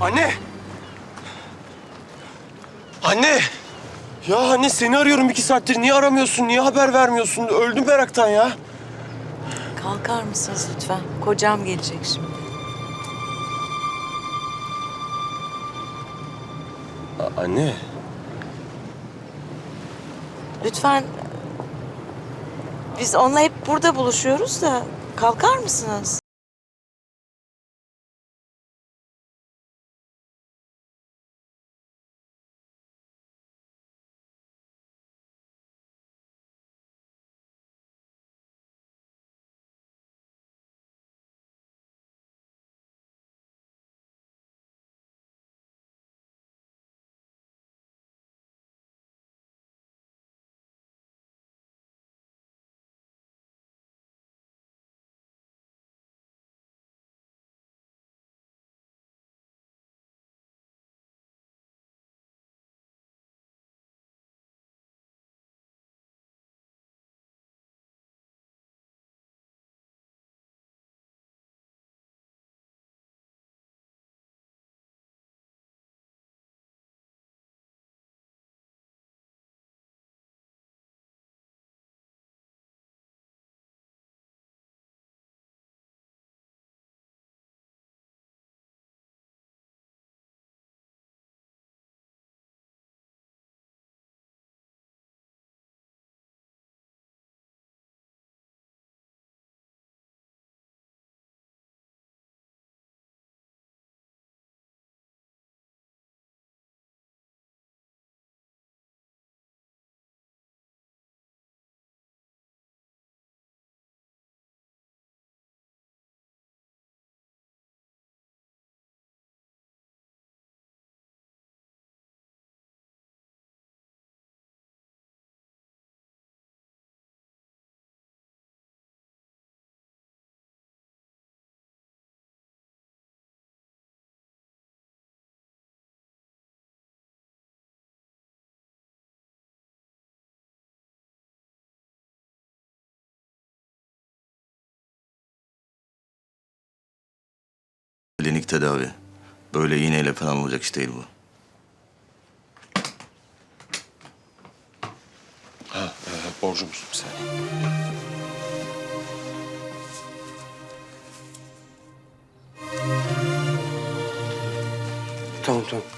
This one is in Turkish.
Anne! Anne! Ya anne seni arıyorum iki saattir. Niye aramıyorsun? Niye haber vermiyorsun? Öldüm meraktan ya. Kalkar mısınız lütfen? Kocam gelecek şimdi. A- anne. Lütfen biz onunla hep burada buluşuyoruz da kalkar mısınız? Klinik tedavi. Böyle iğneyle falan olacak iş değil bu. Ha, e, borcumuz bir saniye. Tamam tamam.